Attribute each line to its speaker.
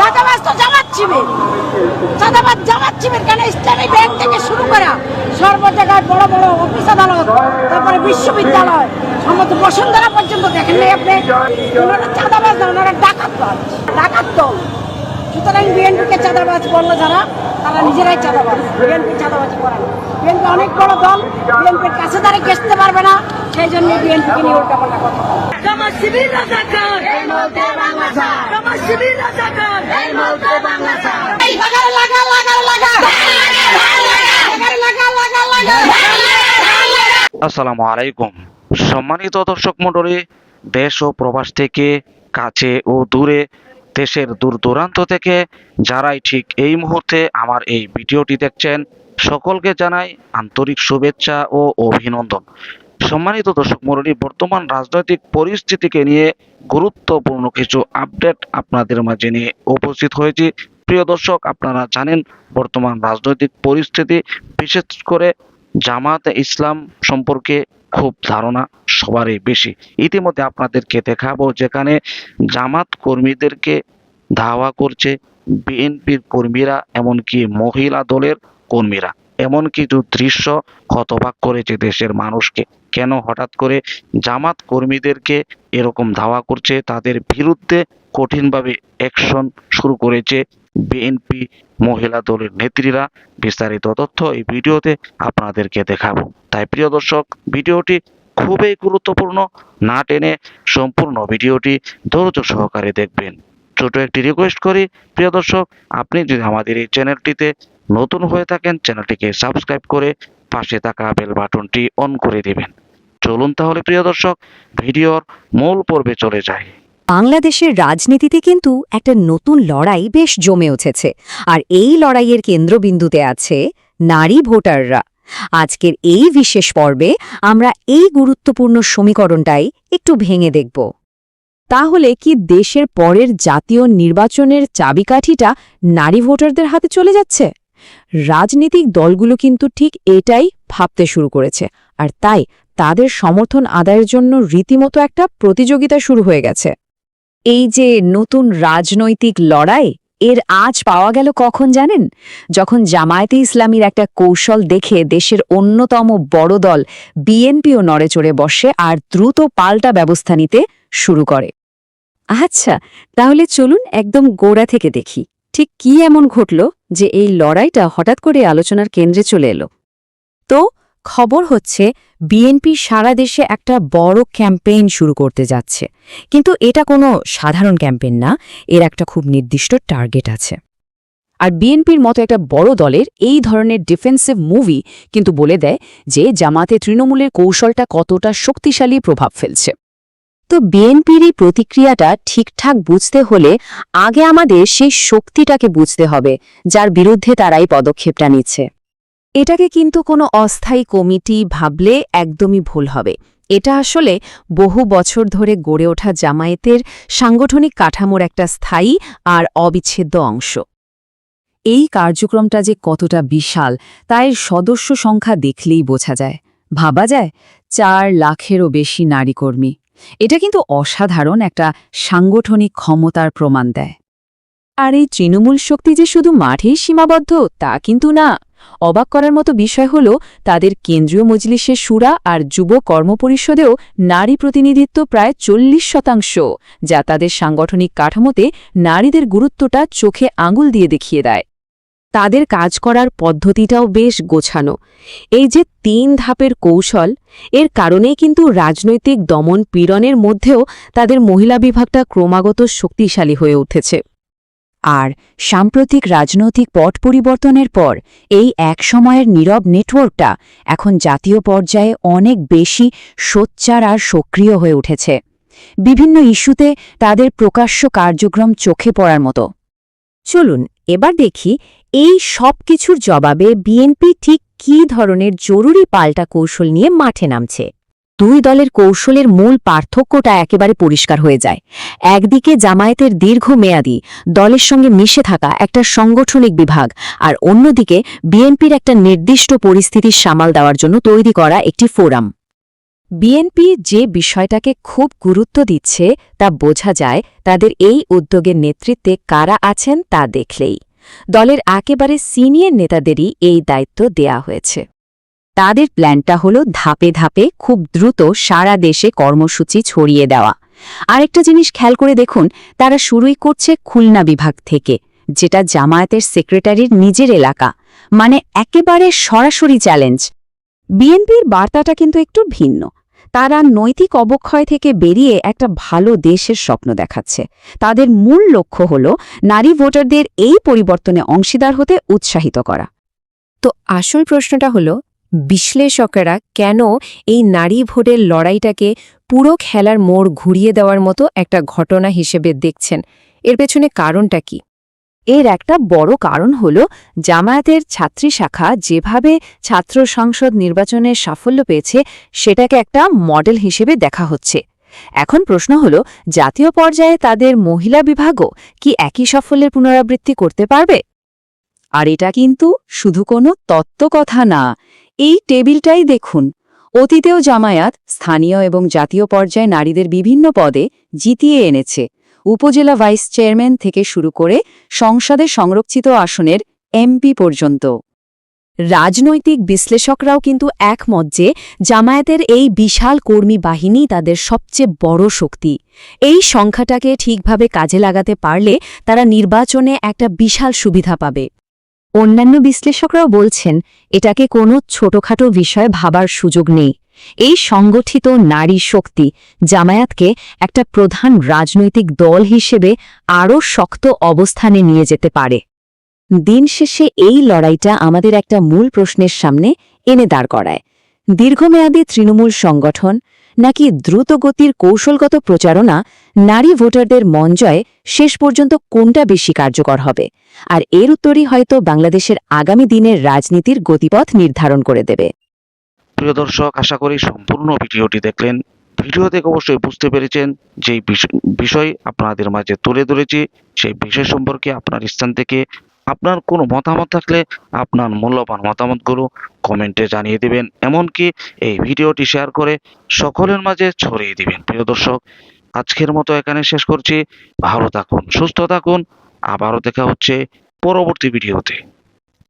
Speaker 1: চাঁদাবাজ তো চাঁদাবাজ জামাত ব্যাংক থেকে শুরু করা বড় বড় অফিস আদালত, তারপরে বিশ্ববিদ্যালয় সমস্ত পর্যন্ত দেখেন আপনি। ওনারা চাঁদাবাজ না, ওনারা ডাকাত ডাকাত দল। সুতরাং চাঁদাবাজ বলল যারা, তারা নিজেরাই চাঁদাবাজ। বিএনপি চাঁদাবাজি করে অনেক বড় দল কাছে তারা ঘেসতে পারবে না, সেই জন্য বিএনপিকে নিয়ে উল্টাপাল্টা কথা
Speaker 2: আসসালামু আলাইকুম। সম্মানিত দর্শক মণ্ডলী, দেশ ও প্রবাস থেকে কাছে ও দূরে, দেশের দূর দূরান্ত থেকে যারাই ঠিক এই মুহূর্তে আমার এই ভিডিওটি দেখছেন, সকলকে জানাই আন্তরিক শুভেচ্ছা ও অভিনন্দন। সম্মানিত দর্শক মণ্ডলী, বর্তমান রাজনৈতিক পরিস্থিতিকে নিয়ে গুরুত্বপূর্ণ কিছু আপডেট আপনাদের মাঝে নিয়ে উপস্থিত হয়েছি। প্রিয় দর্শক, আপনারা জানেন বর্তমান রাজনৈতিক পরিস্থিতি, বিশেষ করে জামাত ইসলাম সম্পর্কে খুব ধারণা সবারই বেশি। ইতিমধ্যে আপনাদেরকে দেখাবো যেখানে জামাত কর্মীদেরকে ধাওয়া করছে বিএনপির কর্মীরা, এমনকি মহিলা দলের কর্মীরা। এমন কিছু দৃশ্য হতবাক করেছে দেশের মানুষকে। কেন হঠাৎ করে জামাত কর্মীদেরকে এরকম ধাওয়া করছে? তাদের বিরুদ্ধে কঠিনভাবে অ্যাকশন শুরু করেছে বিএনপি মহিলা দলের নেত্রীরা বিস্তারিত তথ্য এই ভিডিওতে আপনাদেরকে দেখাবো। তাই প্রিয় দর্শক, ভিডিওটি খুবই গুরুত্বপূর্ণ, না টেনে সম্পূর্ণ ভিডিওটি ধৈর্য সহকারে দেখবেন। ছোট একটি রিকোয়েস্ট করি, প্রিয় দর্শক, আপনি যদি আমাদের এই চ্যানেলটিতে নতুন হয়ে থাকেন, চ্যানেলটিকে সাবস্ক্রাইব করে পাশে থাকা বেল বাটনটি অন করে দেবেন। চলুন তাহলে, প্রিয় দর্শক, ভিডিওর মূল পর্বে চলে যায়
Speaker 3: বাংলাদেশের রাজনীতিতে কিন্তু একটা নতুন লড়াই বেশ জমে উঠেছে। আর এই লড়াইয়ের কেন্দ্রবিন্দুতে আছে নারী ভোটাররা। আজকের এই বিশেষ পর্বে আমরা এই গুরুত্বপূর্ণ সমীকরণটাই একটু ভেঙে দেখব। তাহলে কি দেশের পরের জাতীয় নির্বাচনের চাবিকাঠিটা নারী ভোটারদের হাতে চলে যাচ্ছে? রাজনৈতিক দলগুলো কিন্তু ঠিক এটাই ভাবতে শুরু করেছে। আর তাই তাদের সমর্থন আদায়ের জন্য রীতিমতো একটা প্রতিযোগিতা শুরু হয়ে গেছে। এই যে নতুন রাজনৈতিক লড়াই, এর আজ পাওয়া গেল কখন জানেন? যখন জামায়াতে ইসলামীর একটা কৌশল দেখে দেশের অন্যতম বড় দল বিএনপিও নড়ে চড়ে বসে আর দ্রুত পাল্টা ব্যবস্থা নিতে শুরু করে। আচ্ছা তাহলে চলুন একদম গোড়া থেকে দেখি। ঠিক কি এমন ঘটল যে এই লড়াইটা হঠাৎ করে আলোচনার কেন্দ্রে চলে এলো? তো খবর হচ্ছে, বিএনপি সারা দেশে একটা বড় ক্যাম্পেইন শুরু করতে যাচ্ছে। কিন্তু এটা কোনো সাধারণ ক্যাম্পেইন না, এর একটা খুব নির্দিষ্ট টার্গেট আছে। আর বিএনপির মতো একটা বড় দলের এই ধরনের ডিফেন্সিভ মুভি কিন্তু বলে দেয় যে জামাতে তৃণমূলের কৌশলটা কতটা শক্তিশালী প্রভাব ফেলছে। তো বিএনপির এই প্রতিক্রিয়াটা ঠিকঠাক বুঝতে হলে আগে আমাদের সেই শক্তিটাকে বুঝতে হবে, যার বিরুদ্ধে তারা এই পদক্ষেপটা নিচ্ছে। এটাকে কিন্তু কোনো অস্থায়ী কমিটি ভাবলে একদমই ভুল হবে। এটা আসলে বহু বছর ধরে গড়ে ওঠা জামায়াতের সাংগঠনিক কাঠামোর একটা স্থায়ী আর অবিচ্ছেদ্য অংশ। এই কার্যক্রমটা যে কতটা বিশাল তাই সদস্য সংখ্যা দেখলেই বোঝা যায়। ভাবা যায়, চার লাখেরও বেশি নারী কর্মী এটা কিন্তু অসাধারণ একটা সাংগঠনিক ক্ষমতার প্রমাণ দেয়। আর এই তৃণমূল শক্তি যে শুধু মাঠেই সীমাবদ্ধ, তা কিন্তু না। অবাক করার মতো বিষয় হল, তাদের কেন্দ্রীয় মজলিসের সুরা আর যুব কর্মপরিষদেও নারী প্রতিনিধিত্ব প্রায় চল্লিশ শতাংশ, যা তাদের সাংগঠনিক কাঠামোতে নারীদের গুরুত্বটা চোখে আঙুল দিয়ে দেখিয়ে দেয়। তাদের কাজ করার পদ্ধতিটাও বেশ গোছানো। এই যে তিন ধাপের কৌশল, এর কারণেই কিন্তু রাজনৈতিক দমন পীড়নের মধ্যেও তাদের মহিলা বিভাগটা ক্রমাগত শক্তিশালী হয়ে উঠেছে। আর সাম্প্রতিক রাজনৈতিক পট পরিবর্তনের পর এই এক সময়ের নীরব নেটওয়ার্কটা এখন জাতীয় পর্যায়ে অনেক বেশি সোচ্চার আর সক্রিয় হয়ে উঠেছে। বিভিন্ন ইস্যুতে তাদের প্রকাশ্য কার্যক্রম চোখে পড়ার মতো। চলুন, এবার দেখি এই সব কিছুর জবাবে বিএনপি ঠিক কী ধরনের জরুরি পাল্টা কৌশল নিয়ে মাঠে নামছে। দুই দলের কৌশলের মূল পার্থক্যটা একেবারে পরিষ্কার হয়ে যায়। একদিকে জামায়াতের দীর্ঘমেয়াদী দলের সঙ্গে মিশে থাকা একটা সাংগঠনিক বিভাগ আর অন্যদিকে বিএনপির একটা নির্দিষ্ট পরিস্থিতির সামাল দেওয়ার জন্য তৈরি করা একটি ফোরাম। বিএনপি যে বিষয়টাকে খুব গুরুত্ব দিচ্ছে তা বোঝা যায় তাদের এই উদ্যোগের নেতৃত্বে কারা আছেন তা দেখলেই। দলের একেবারে সিনিয়র নেতাদেরই এই দায়িত্ব দেয়া হয়েছে। তাদের প্ল্যানটা হল ধাপে ধাপে খুব দ্রুত সারা দেশে কর্মসূচি ছড়িয়ে দেওয়া। আরেকটা জিনিস খেয়াল করে দেখুন, তারা শুরুই করছে খুলনা বিভাগ থেকে, যেটা জামায়াতের সেক্রেটারির নিজের এলাকা মানে একেবারে সরাসরি চ্যালেঞ্জ। বিএনপির বার্তাটা কিন্তু একটু ভিন্ন। তারা নৈতিক অবক্ষয় থেকে বেরিয়ে একটা ভালো দেশের স্বপ্ন দেখাচ্ছে। তাদের মূল লক্ষ্য হল নারী ভোটারদের এই পরিবর্তনে অংশীদার হতে উৎসাহিত করা। তো আসল প্রশ্নটা হল বিশ্লেষকেরা কেন এই নারী ভোটের লড়াইটাকে পুরো খেলার মোড় ঘুরিয়ে দেওয়ার মতো একটা ঘটনা হিসেবে দেখছেন? এর পেছনে কারণটা কি? এর একটা বড় কারণ হল জামায়াতের ছাত্রী শাখা যেভাবে ছাত্র সংসদ নির্বাচনে সাফল্য পেয়েছে, সেটাকে একটা মডেল হিসেবে দেখা হচ্ছে। এখন প্রশ্ন হল, জাতীয় পর্যায়ে তাদের মহিলা বিভাগও কি একই সাফল্যের পুনরাবৃত্তি করতে পারবে? আর এটা কিন্তু শুধু কোনো তত্ত্বকথা না। এই টেবিলটাই দেখুন। অতীতেও জামায়াত স্থানীয় এবং জাতীয় পর্যায়ে নারীদের বিভিন্ন পদে জিতিয়ে এনেছে। উপজেলা ভাইস চেয়ারম্যান থেকে শুরু করে সংসদে সংরক্ষিত আসনের এমপি পর্যন্ত। রাজনৈতিক বিশ্লেষকরাও কিন্তু একমত যে জামায়াতের এই বিশাল কর্মী বাহিনী তাদের সবচেয়ে বড় শক্তি। এই সংখ্যাটাকে ঠিকভাবে কাজে লাগাতে পারলে তারা নির্বাচনে একটা বিশাল সুবিধা পাবে। অন্যান্য বিশ্লেষকরাও বলছেন, এটাকে কোনো ছোটখাটো বিষয় ভাবার সুযোগ নেই। এই সংগঠিত নারী শক্তি জামায়াতকে একটা প্রধান রাজনৈতিক দল হিসেবে আরও শক্ত অবস্থানে নিয়ে যেতে পারে। দিন শেষে এই লড়াইটা আমাদের একটা মূল প্রশ্নের সামনে এনে দাঁড় করায়। দীর্ঘমেয়াদী তৃণমূল সংগঠন নাকি দ্রুতগতির কৌশলগত প্রচারণা নারী ভোটারদের মন জয়ে শেষ পর্যন্ত কোনটা বেশি কার্যকর হবে? আর এর উত্তরই হয়তো বাংলাদেশের আগামী দিনের রাজনীতির গতিপথ নির্ধারণ করে দেবে।
Speaker 2: প্রিয় দর্শক, আশা করি সম্পূর্ণ ভিডিওটি দেখলেন। ভিডিও থেকে অবশ্যই বুঝতে পেরেছেন যে বিষ- বিষয় আপনাদের মাঝে তুলে ধরেছি। সেই বিষয় সম্পর্কে আপনার স্থান থেকে আপনার কোনো মতামত থাকলে আপনার মূল্যবান মতামতগুলো কমেন্টে জানিয়ে দিবেন। এমনকি এই ভিডিওটি শেয়ার করে সকলের মাঝে ছড়িয়ে দিবেন। প্রিয় দর্শক, আজকের মতো এখানে শেষ করছি। ভালো থাকুন, সুস্থ থাকুন। আবারও দেখা হচ্ছে পরবর্তী ভিডিওতে।